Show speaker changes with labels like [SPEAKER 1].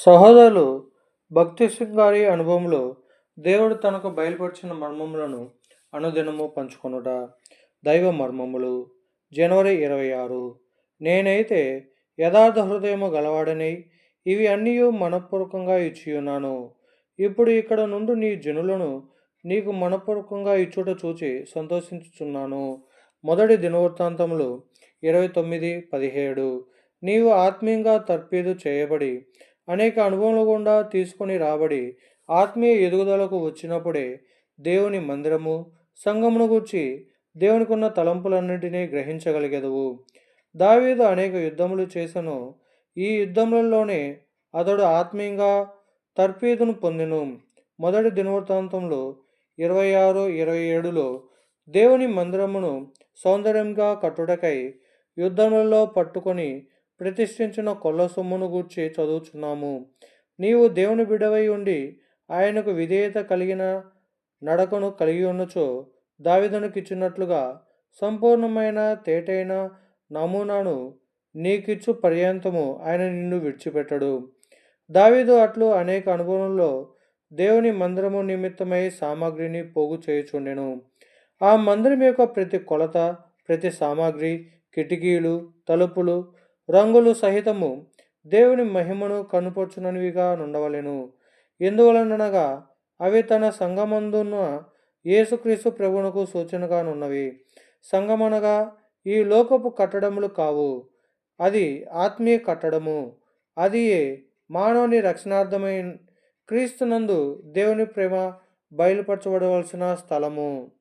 [SPEAKER 1] సహోదరులు భక్తి శృంగారి అనుభవంలో దేవుడు తనకు బయలుపరిచిన మర్మములను అనుదినము పంచుకొనుట. దైవ మర్మములు. జనవరి ఇరవై ఆరు. నేనైతే యథార్థ హృదయము గలవాడని ఇవి అన్నీ మనపూర్వకంగా ఇచ్చియున్నాను. ఇప్పుడు ఇక్కడ నుండి నీ జనులను నీకు మనపూర్వకంగా ఇచ్చుట చూచి సంతోషించుచున్నాను. మొదటి దినవృత్తాంతములు ఇరవై తొమ్మిది పదిహేడు. నీవు ఆత్మీయంగా తర్పీదు చేయబడి అనేక అనుభవముల గుండా తీసుకొని రాబడి ఆత్మీయ ఎదుగుదలకు వచ్చినప్పుడే దేవుని మందిరము సంఘమును గూర్చి దేవునికున్న తలంపులన్నింటినీ గ్రహించగలిగెదవు. దావీదు అనేక యుద్ధములు చేసను. ఈ యుద్ధములలోనే అతడు ఆత్మీయంగా తర్పీదును పొందెను. మొదటి దినవృత్తాంతంలో ఇరవై ఆరు ఇరవై ఏడులో దేవుని మందిరమును సౌందర్యంగా కట్టుటకై యుద్ధములలో పట్టుకొని ప్రతిష్ఠించిన కొల్ల సొమ్మును గూర్చి చదువుచున్నాము. నీవు దేవుని బిడవై ఉండి ఆయనకు విధేయత కలిగిన నడకను కలిగి ఉన్నచో దావిదనుకిచ్చినట్లుగా సంపూర్ణమైన తేటైన నమూనాను నీకిచ్చు పర్యంతము ఆయన నిన్ను విడిచిపెట్టడు. దావీదు అట్లు అనేక అనుభవంలో దేవుని మందిరము నిమిత్తమై సామాగ్రిని పోగు చేయుచుండెను. ఆ మందిరం యొక్క ప్రతి కొలత ప్రతి సామాగ్రి కిటికీలు తలుపులు రంగులు సహితము దేవుని మహిమను కనుపరుచుననివిగా నుండవలెను. ఎందువలనగా అవి తన సంగమందున్న యేసుక్రీస్తు ప్రభునకు సూచనగానున్నవి సంగమనగా ఈ లోకపు కట్టడములు కావు. అది ఆత్మీయ కట్టడము. అది మానవుని రక్షణార్థమై క్రీస్తునందు దేవుని ప్రేమ బయలుపరచబడవలసిన స్థలము.